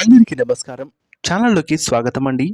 అందరికీ నమస్కారం. ఛానల్లోకి స్వాగతం అండి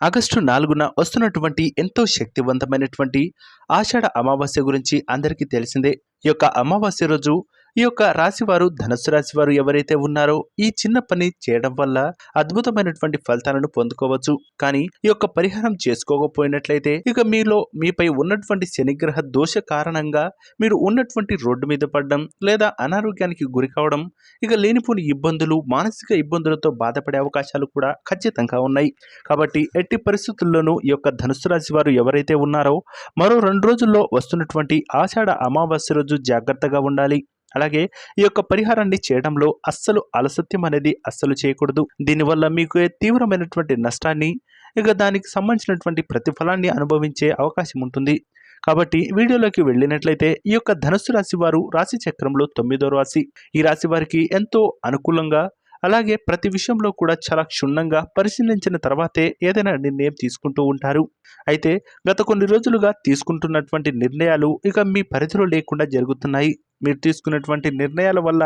ఆగస్టు నాలుగున వస్తున్నటువంటి ఎంతో శక్తివంతమైనటువంటి ఆషాఢ అమావాస్య గురించి అందరికీ తెలిసిందే. ఈ యొక్క అమావాస్య రోజు ఈ యొక్క రాశివారు ధనుసు రాశి వారు ఎవరైతే ఉన్నారో ఈ చిన్న పని చేయడం వల్ల అద్భుతమైనటువంటి ఫలితాలను పొందుకోవచ్చు. కానీ ఈ యొక్క పరిహారం చేసుకోకపోయినట్లయితే ఇక మీలో మీపై ఉన్నటువంటి శనిగ్రహ దోష కారణంగా మీరు ఉన్నటువంటి రోడ్డు మీద పడడం లేదా అనారోగ్యానికి గురి కావడం ఇక లేనిపోని ఇబ్బందులు మానసిక ఇబ్బందులతో బాధపడే అవకాశాలు కూడా ఖచ్చితంగా ఉన్నాయి. కాబట్టి ఎట్టి పరిస్థితుల్లోనూ ఈ యొక్క ధనుసు రాశి వారు ఎవరైతే ఉన్నారో మరో రెండు రోజుల్లో వస్తున్నటువంటి ఆషాఢ అమావాస్య రోజు జాగ్రత్తగా ఉండాలి. అలాగే ఈ యొక్క పరిహారాన్ని చేయడంలో అస్సలు అలసత్యం అనేది అస్సలు చేయకూడదు. దీనివల్ల మీకు తీవ్రమైనటువంటి నష్టాన్ని ఇక దానికి సంబంధించినటువంటి ప్రతిఫలాన్ని అనుభవించే అవకాశం ఉంటుంది. కాబట్టి వీడియోలోకి వెళ్ళినట్లయితే ఈ యొక్క ధనుస్సు రాశి వారు రాశి చక్రంలో తొమ్మిదో రాశి. ఈ రాశి వారికి ఎంతో అనుకూలంగా అలాగే ప్రతి విషయంలో కూడా చాలా క్షుణ్ణంగా పరిశీలించిన తర్వాతే ఏదైనా నిర్ణయం తీసుకుంటూ ఉంటారు. అయితే గత కొన్ని రోజులుగా తీసుకుంటున్నటువంటి నిర్ణయాలు ఇక మీ పరిధిలో లేకుండా జరుగుతున్నాయి. మీరు తీసుకున్నటువంటి నిర్ణయాల వల్ల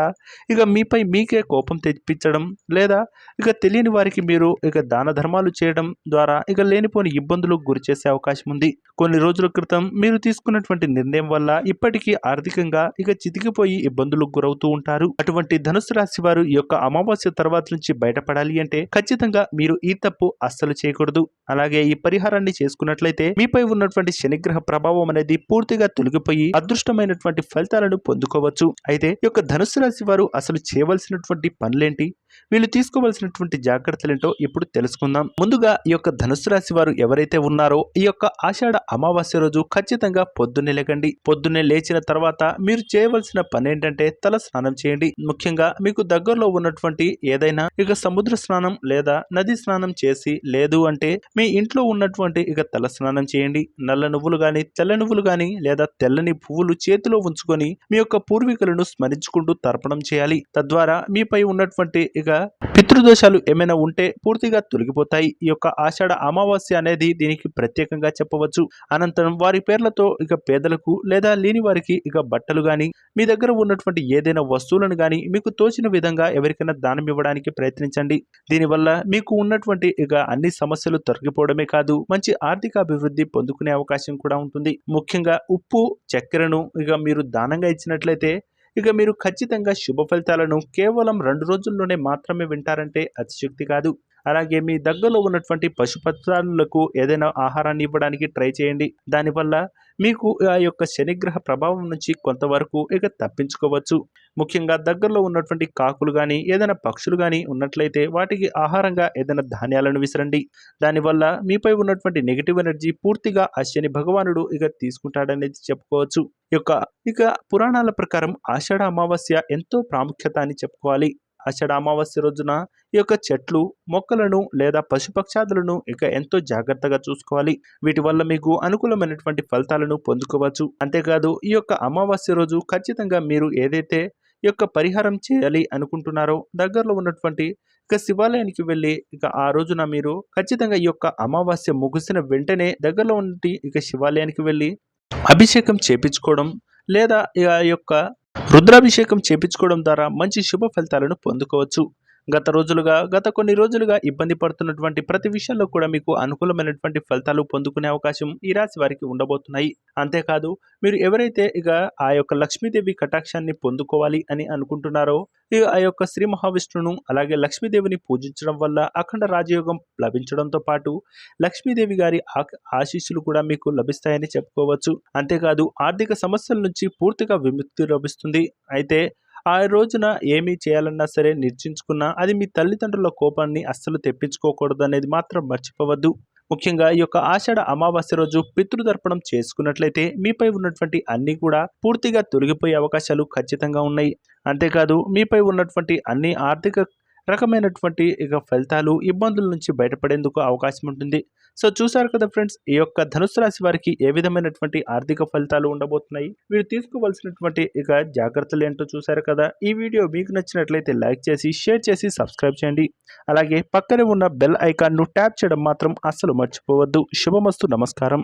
ఇక మీపై మీకే కోపం తెప్పించడం లేదా ఇక తెలియని వారికి మీరు ఇక దాన ధర్మాలు చేయడం ద్వారా ఇక లేనిపోని ఇబ్బందులకు గురి చేసే అవకాశం ఉంది. కొన్ని రోజుల క్రితం మీరు తీసుకున్నటువంటి నిర్ణయం వల్ల ఇప్పటికీ ఆర్థికంగా ఇక చితికిపోయి ఇబ్బందులకు గురవుతూ ఉంటారు. అటువంటి ధనుసు రాశి వారు ఈ యొక్క అమావాస్య తర్వాత నుంచి బయటపడాలి అంటే ఖచ్చితంగా మీరు ఈ తప్పు అస్సలు చేయకూడదు. అలాగే ఈ పరిహారాన్ని చేసుకున్నట్లయితే మీపై ఉన్నటువంటి శనిగ్రహ ప్రభావం అనేది పూర్తిగా తొలగిపోయి అదృష్టమైనటువంటి ఫలితాలను పొందు పొందుకోవచ్చు అయితే ఈ యొక్క ధనుస్సు రాశి వారు అసలు చేయవలసినటువంటి పనులేంటి? వీళ్ళు తీసుకోవలసినటువంటి జాగ్రత్తలేంటో ఇప్పుడు తెలుసుకుందాం. ముందుగా ఈ యొక్క ధనుసు రాశి వారు ఎవరైతే ఉన్నారో ఈ యొక్క ఆషాఢ అమావాస్య రోజు ఖచ్చితంగా పొద్దున్నే లేకండి. పొద్దున్నే లేచిన తర్వాత మీరు చేయవలసిన పని ఏంటంటే తల స్నానం చేయండి. ముఖ్యంగా మీకు దగ్గరలో ఉన్నటువంటి ఏదైనా ఇక సముద్ర స్నానం లేదా నది స్నానం చేసి లేదు అంటే మీ ఇంట్లో ఉన్నటువంటి ఇక తల స్నానం చేయండి. నల్ల నువ్వులు గాని తెల్ల నువ్వులు గాని లేదా తెల్లని పువ్వులు చేతిలో ఉంచుకొని మీ యొక్క పూర్వీకులను స్మరించుకుంటూ తర్పణం చేయాలి. తద్వారా మీపై ఉన్నటువంటి ఇక పితృదోషాలు ఏమైనా ఉంటే పూర్తిగా తొలగిపోతాయి. ఈ యొక్క ఆషాఢ అమావాస్య అనేది దీనికి ప్రత్యేకంగా చెప్పవచ్చు. అనంతరం వారి పేర్లతో ఇక పేదలకు లేదా లేని వారికి ఇక బట్టలు గాని మీ దగ్గర ఉన్నటువంటి ఏదైనా వస్తువులను గాని మీకు తోచిన విధంగా ఎవరికైనా దానం ఇవ్వడానికి ప్రయత్నించండి. దీనివల్ల మీకు ఉన్నటువంటి ఇక అన్ని సమస్యలు తొలగిపోవడమే కాదు మంచి ఆర్థిక అభివృద్ధి పొందుకునే అవకాశం కూడా ఉంటుంది. ముఖ్యంగా ఉప్పు చక్కెరను ఇక మీరు దానంగా ఇచ్చినట్లయితే ఇక మీరు ఖచ్చితంగా శుభ ఫలితాలను కేవలం రెండు రోజుల్లోనే మాత్రమే వింటారంటే అతిశక్తి కాదు. అలాగే మీ దగ్గరలో ఉన్నటువంటి పశుపత్రాలకు ఏదైనా ఆహారాన్ని ఇవ్వడానికి ట్రై చేయండి. దానివల్ల మీకు ఆ యొక్క శనిగ్రహ ప్రభావం నుంచి కొంతవరకు ఇక తప్పించుకోవచ్చు. ముఖ్యంగా దగ్గరలో ఉన్నటువంటి కాకులు కానీ ఏదైనా పక్షులు కానీ ఉన్నట్లయితే వాటికి ఆహారంగా ఏదైనా ధాన్యాలను విసరండి. దానివల్ల మీపై ఉన్నటువంటి నెగిటివ్ ఎనర్జీ పూర్తిగా ఆ శని భగవానుడు ఇక తీసుకుంటాడనేది చెప్పుకోవచ్చు. యొక్క ఇక పురాణాల ప్రకారం ఆషాఢ అమావాస్య ఎంతో ప్రాముఖ్యత అని చెప్పుకోవాలి. ఆషాఢ అమావాస్య రోజున ఈ యొక్క చెట్లు మొక్కలను లేదా పశుపక్షాదులను ఇక ఎంతో జాగ్రత్తగా చూసుకోవాలి. వీటి వల్ల మీకు అనుకూలమైనటువంటి ఫలితాలను పొందుకోవచ్చు. అంతేకాదు ఈ యొక్క అమావాస్య రోజు ఖచ్చితంగా మీరు ఏదైతే ఈ యొక్క పరిహారం చేయాలి అనుకుంటున్నారో దగ్గరలో ఉన్నటువంటి ఇక శివాలయానికి వెళ్ళి ఇక ఆ రోజున మీరు ఖచ్చితంగా ఈ యొక్క అమావాస్య ముగిసిన వెంటనే దగ్గరలో ఉండి ఇక శివాలయానికి వెళ్ళి అభిషేకం చేపించుకోవడం లేదా ఈ యొక్క రుద్రాభిషేకం చేపించుకోవడం ద్వారా మంచి శుభ ఫలితాలను పొందుకోవచ్చు. గత రోజులుగా గత కొన్ని రోజులుగా ఇబ్బంది పడుతున్నటువంటి ప్రతి విషయంలో కూడా మీకు అనుకూలమైనటువంటి ఫలితాలు పొందుకునే అవకాశం ఈ రాశి వారికి ఉండబోతున్నాయి. అంతేకాదు మీరు ఎవరైతే ఇక ఆ యొక్క లక్ష్మీదేవి కటాక్షాన్ని పొందుకోవాలి అని అనుకుంటున్నారో ఇక ఆ యొక్క శ్రీ మహావిష్ణువును అలాగే లక్ష్మీదేవిని పూజించడం వల్ల అఖండ రాజయోగం లభించడంతో పాటు లక్ష్మీదేవి గారి ఆశీస్సులు కూడా మీకు లభిస్తాయని చెప్పుకోవచ్చు. అంతేకాదు ఆర్థిక సమస్యల నుంచి పూర్తిగా విముక్తి లభిస్తుంది. అయితే ఆ రోజున ఏమీ చేయాలన్నా సరే నిర్చించుకున్నా అది మీ తల్లిదండ్రుల కోపాన్ని అస్సలు తెప్పించుకోకూడదు అనేది మాత్రం మర్చిపోవద్దు. ముఖ్యంగా ఈ యొక్క ఆషాఢ అమావాస్య రోజు పితృదర్పణం చేసుకున్నట్లయితే మీపై ఉన్నటువంటి అన్ని కూడా పూర్తిగా తొలగిపోయే అవకాశాలు ఖచ్చితంగా ఉన్నాయి. అంతేకాదు మీపై ఉన్నటువంటి అన్ని ఆర్థిక రకమైనటువంటి ఇక ఫలితాలు ఇబ్బందుల నుంచి బయటపడేందుకు అవకాశం ఉంటుంది. సో చూసారు కదా ఫ్రెండ్స్ ఈ యొక్క ధనుసు రాశి వారికి ఏ విధమైనటువంటి ఆర్థిక ఫలితాలు ఉండబోతున్నాయి? మీరు తీసుకోవాల్సినటువంటి ఇక జాగ్రత్తలు ఏంటో చూసారు కదా? ఈ వీడియో మీకు నచ్చినట్లయితే లైక్ చేసి షేర్ చేసి సబ్స్క్రైబ్ చేయండి. అలాగే పక్కనే ఉన్న బెల్ ఐకాన్ను ట్యాప్ చేయడం మాత్రం అస్సలు మర్చిపోవద్దు. శుభమస్తు నమస్కారం.